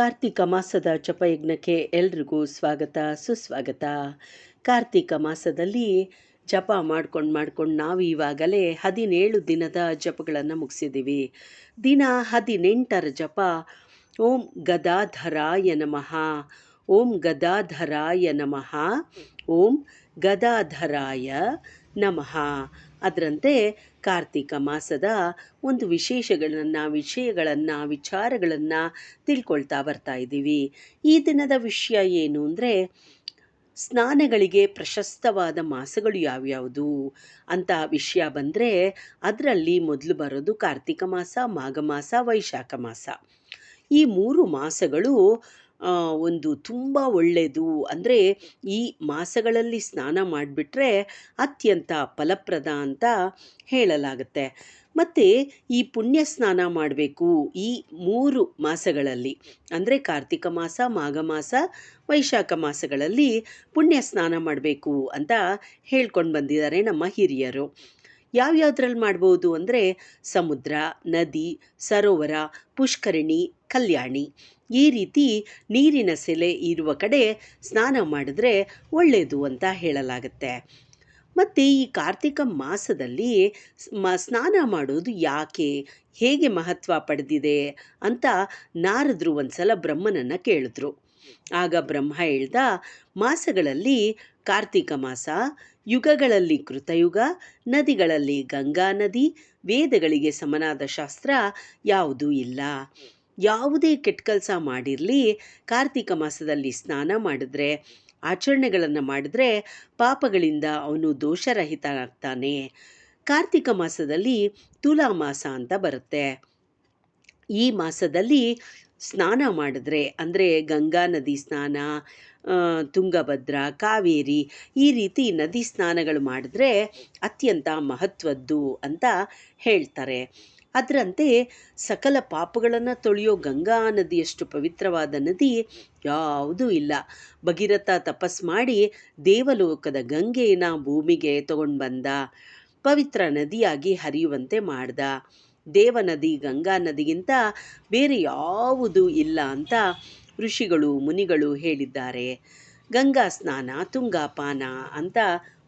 ಕಾರ್ತಿಕ ಮಾಸದ ಜಪಯಜ್ಞಕ್ಕೆ ಎಲ್ರಿಗೂ ಸ್ವಾಗತ, ಸುಸ್ವಾಗತ. ಕಾರ್ತಿಕ ಮಾಸದಲ್ಲಿ ಜಪ ಮಾಡ್ಕೊಂಡು ಮಾಡ್ಕೊಂಡು ನಾವು ಈವಾಗಲೇ ಹದಿನೇಳು ದಿನದ ಜಪಗಳನ್ನು ಮುಗಿಸಿದ್ದೀವಿ ದಿನ ಹದಿನೆಂಟರ ಜಪ, ಓಂ ಗದಾಧರಾಯ ನಮಃ. ಓಂ ಗದಾಧರಾಯ ನಮಃ. ಓಂ ಗದಾಧರಾಯ ನಮಃ. ಅದರಂತೆ ಕಾರ್ತಿಕ ಮಾಸದ ಒಂದು ವಿಶೇಷಗಳನ್ನು, ವಿಷಯಗಳನ್ನು, ವಿಚಾರಗಳನ್ನು ತಿಳ್ಕೊಳ್ತಾ ಬರ್ತಾ ಇದ್ದೀವಿ. ಈ ದಿನದ ವಿಷಯ ಏನು ಅಂದರೆ, ಸ್ನಾನಗಳಿಗೆ ಪ್ರಶಸ್ತವಾದ ಮಾಸಗಳು ಯಾವ್ಯಾವುದು ಅಂತ ವಿಷಯ ಬಂದರೆ, ಅದರಲ್ಲಿ ಮೊದಲು ಬರೋದು ಕಾರ್ತಿಕ ಮಾಸ, ಮಾಘ ಮಾಸ, ವೈಶಾಖ ಮಾಸ. ಈ ಮೂರು ಮಾಸಗಳು ಒಂದು ತುಂಬ ಒಳ್ಳೆಯದು ಅಂದರೆ ಈ ಮಾಸಗಳಲ್ಲಿ ಸ್ನಾನ ಮಾಡಿಬಿಟ್ರೆ ಅತ್ಯಂತ ಫಲಪ್ರದ ಅಂತ ಹೇಳಲಾಗುತ್ತೆ. ಮತ್ತು ಈ ಪುಣ್ಯ ಸ್ನಾನ ಮಾಡಬೇಕು ಈ ಮೂರು ಮಾಸಗಳಲ್ಲಿ. ಅಂದರೆ ಕಾರ್ತಿಕ ಮಾಸ, ಮಾಘ ಮಾಸ, ವೈಶಾಖ ಮಾಸಗಳಲ್ಲಿ ಪುಣ್ಯ ಸ್ನಾನ ಮಾಡಬೇಕು ಅಂತ ಹೇಳ್ಕೊಂಡು ಬಂದಿದ್ದಾರೆ ನಮ್ಮ ಹಿರಿಯರು. ಯಾವ್ಯಾವ್ದ್ರಲ್ಲಿ ಮಾಡ್ಬೋದು ಅಂದರೆ ಸಮುದ್ರ, ನದಿ, ಸರೋವರ, ಪುಷ್ಕರಣಿ, ಕಲ್ಯಾಣಿ. ಈ ರೀತಿ ನೀರಿನ ಸೆಲೆ ಇರುವ ಕಡೆ ಸ್ನಾನ ಮಾಡಿದ್ರೆ ಒಳ್ಳೆಯದು ಅಂತ ಹೇಳಲಾಗುತ್ತೆ. ಮತ್ತು ಈ ಕಾರ್ತಿಕ ಮಾಸದಲ್ಲಿ ಮ ಸ್ನಾನ ಮಾಡೋದು ಯಾಕೆ, ಹೇಗೆ ಮಹತ್ವ ಪಡೆದಿದೆ ಅಂತ ನಾರದರು ಒಂದ್ಸಲ ಬ್ರಹ್ಮನನ್ನು ಕೇಳಿದ್ರು. ಆಗ ಬ್ರಹ್ಮ ಹೇಳ್ದ, ಮಾಸಗಳಲ್ಲಿ ಕಾರ್ತಿಕ ಮಾಸ, ಯುಗಗಳಲ್ಲಿ ಕೃತಯುಗ, ನದಿಗಳಲ್ಲಿ ಗಂಗಾ ನದಿ, ವೇದಗಳಿಗೆ ಸಮನಾದ ಶಾಸ್ತ್ರ ಯಾವುದೂ ಇಲ್ಲ. ಯಾವುದೇ ಕೆಟ್ಟ ಕೆಲಸ ಮಾಡಿರಲಿ, ಕಾರ್ತಿಕ ಮಾಸದಲ್ಲಿ ಸ್ನಾನ ಮಾಡಿದ್ರೆ, ಆಚರಣೆಗಳನ್ನು ಮಾಡಿದ್ರೆ ಪಾಪಗಳಿಂದ ಅವನು ದೋಷರಹಿತನಾಗ್ತಾನೆ. ಕಾರ್ತಿಕ ಮಾಸದಲ್ಲಿ ತುಲಾ ಮಾಸ ಅಂತ ಬರುತ್ತೆ. ಈ ಮಾಸದಲ್ಲಿ ಸ್ನಾನ ಮಾಡಿದ್ರೆ, ಅಂದರೆ ಗಂಗಾ ನದಿ ಸ್ನಾನ ತುಂಗಭದ್ರ, ಕಾವೇರಿ ಈ ರೀತಿ ನದಿ ಸ್ನಾನಗಳು ಮಾಡಿದ್ರೆ ಅತ್ಯಂತ ಮಹತ್ವದ್ದು ಅಂತ ಹೇಳ್ತಾರೆ. ಅದರಂತೆ ಸಕಲ ಪಾಪಗಳನ್ನು ತೊಳೆಯೋ ಗಂಗಾ ನದಿಯಷ್ಟು ಪವಿತ್ರವಾದ ನದಿ ಯಾವುದೂ ಇಲ್ಲ. ಭಗೀರಥ ತಪಸ್ ಮಾಡಿ ದೇವಲೋಕದ ಗಂಗೆಯನ್ನು ಭೂಮಿಗೆ ತಗೊಂಡು ಬಂದ ಪವಿತ್ರ ನದಿಯಾಗಿ ಹರಿಯುವಂತೆ ಮಾಡ್ದ. ದೇವನದಿ, ಗಂಗಾ ನದಿಗಿಂತ ಬೇರೆ ಯಾವುದೂ ಇಲ್ಲ ಅಂತ ಋಷಿಗಳು, ಮುನಿಗಳು ಹೇಳಿದ್ದಾರೆ. ಗಂಗಾ ಸ್ನಾನ ತುಂಗಾಪಾನ ಅಂತ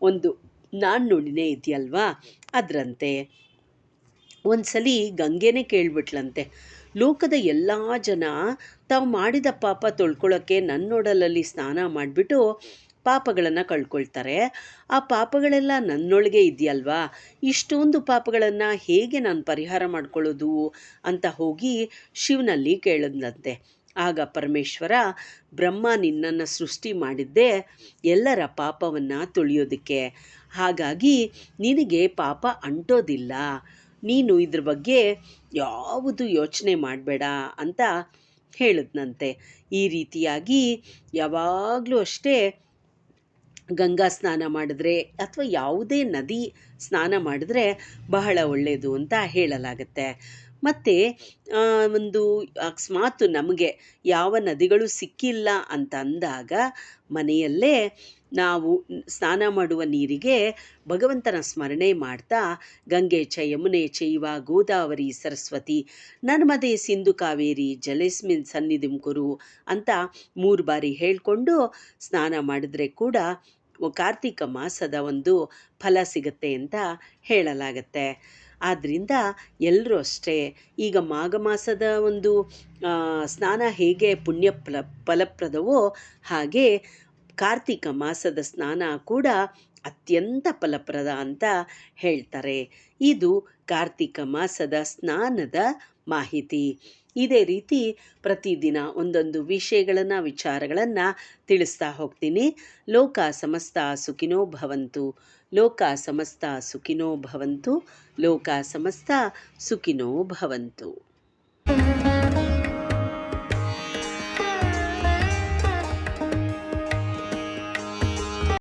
ಒಂದು ನಾಣ್ಣುಡಿನೇ ಇದೆಯಲ್ವಾ? ಅದರಂತೆ. ಒಂದ್ಸಲಿ ಗಂಗೆನೇ ಕೇಳ್ಬಿಟ್ಲಂತೆ. ಲೋಕದ ಎಲ್ಲ ಜನ ತಾವು ಮಾಡಿದ ಪಾಪ ತೊಳ್ಕೊಳ್ಳೋಕ್ಕೆ ನನ್ನೊಡಲಲ್ಲಿ ಸ್ನಾನ ಮಾಡಿಬಿಟ್ಟು ಪಾಪಗಳನ್ನು ಕಳ್ಕೊಳ್ತಾರೆ. ಆ ಪಾಪಗಳೆಲ್ಲ ನನ್ನೊಳಗೆ ಇದೆಯಲ್ವಾ? ಇಷ್ಟೊಂದು ಪಾಪಗಳನ್ನು ಹೇಗೆ ನಾನು ಪರಿಹಾರ ಮಾಡ್ಕೊಳ್ಳೋದು? ಅಂತ ಹೋಗಿ ಶಿವನಲ್ಲಿ ಕೇಳಿದ್ನಂತೆ. ಆಗ ಪರಮೇಶ್ವರ, ಬ್ರಹ್ಮ ನಿನ್ನನ್ನು ಸೃಷ್ಟಿ ಮಾಡಿದ್ದೆ ಎಲ್ಲರ ಪಾಪವನ್ನು ತುಳಿಯೋದಕ್ಕೆ. ಹಾಗಾಗಿ ನಿನಗೆ ಪಾಪ ಅಂಟೋದಿಲ್ಲ. ನೀನು ಇದ್ರ ಬಗ್ಗೆ ಯಾವುದು ಯೋಚನೆ ಮಾಡಬೇಡ ಅಂತ ಹೇಳಿದ್ನಂತೆ. ಈ ರೀತಿಯಾಗಿ ಯಾವಾಗಲೂ ಅಷ್ಟೇ ಗಂಗಾ ಸ್ನಾನ ಮಾಡಿದ್ರೆ ಅಥವಾ ಯಾವುದೇ ನದಿ ಸ್ನಾನ ಮಾಡಿದ್ರೆ ಬಹಳ ಒಳ್ಳೆಯದು ಅಂತ ಹೇಳಲಾಗುತ್ತೆ. ಮತ್ತು ಒಂದು ಅಕಸ್ಮಾತ್ ನಮಗೆ ಯಾವ ನದಿಗಳು ಸಿಕ್ಕಿಲ್ಲ ಅಂತ ಅಂದಾಗ ಮನೆಯಲ್ಲೇ ನಾವು ಸ್ನಾನ ಮಾಡುವ ನೀರಿಗೆ ಭಗವಂತನ ಸ್ಮರಣೆ ಮಾಡ್ತಾ ಗಂಗೆ ಚ ಯಮುನೆ ಚೈವ ಗೋದಾವರಿ ಸರಸ್ವತಿ ನರ್ಮದೆ ಸಿಂಧು ಕಾವೇರಿ ಜಲೇಸ್ಮಿನ್ ಸನ್ನಿಧಿಂ ಕುರು ಅಂತ ಮೂರು ಬಾರಿ ಹೇಳಿಕೊಂಡು ಸ್ನಾನ ಮಾಡಿದ್ರೆ ಕೂಡ ಕಾರ್ತಿಕ ಮಾಸದ ಒಂದು ಫಲ ಸಿಗುತ್ತೆ ಅಂತ ಹೇಳಲಾಗತ್ತೆ. ಆದ್ದರಿಂದ ಎಲ್ಲರೂ ಅಷ್ಟೇ. ಈಗ ಮಾಘ ಮಾಸದ ಒಂದು ಸ್ನಾನ ಹೇಗೆ ಪುಣ್ಯ ಫಲ, ಫಲಪ್ರದವೋ ಹಾಗೆ ಕಾರ್ತಿಕ ಮಾಸದ ಸ್ನಾನ ಕೂಡ ಅತ್ಯಂತ ಫಲಪ್ರದ ಅಂತ ಹೇಳ್ತಾರೆ. ಇದು ಕಾರ್ತಿಕ ಮಾಸದ ಸ್ನಾನದ ಮಾಹಿತಿ. ಇದೇ ರೀತಿ ಪ್ರತಿದಿನ ಒಂದೊಂದು ವಿಷಯಗಳನ್ನು, ವಿಚಾರಗಳನ್ನು ತಿಳಿಸ್ತಾ ಹೋಗ್ತೀನಿ. ಲೋಕ ಸಮಸ್ತ ಸುಖಿನೋ ಭವಂತು, ಲೋಕ ಸಮಸ್ತ ಸುಖಿನೋ ಭವಂತು, ಲೋಕ ಸಮಸ್ತ ಸುಖಿನೋ ಭವಂತು.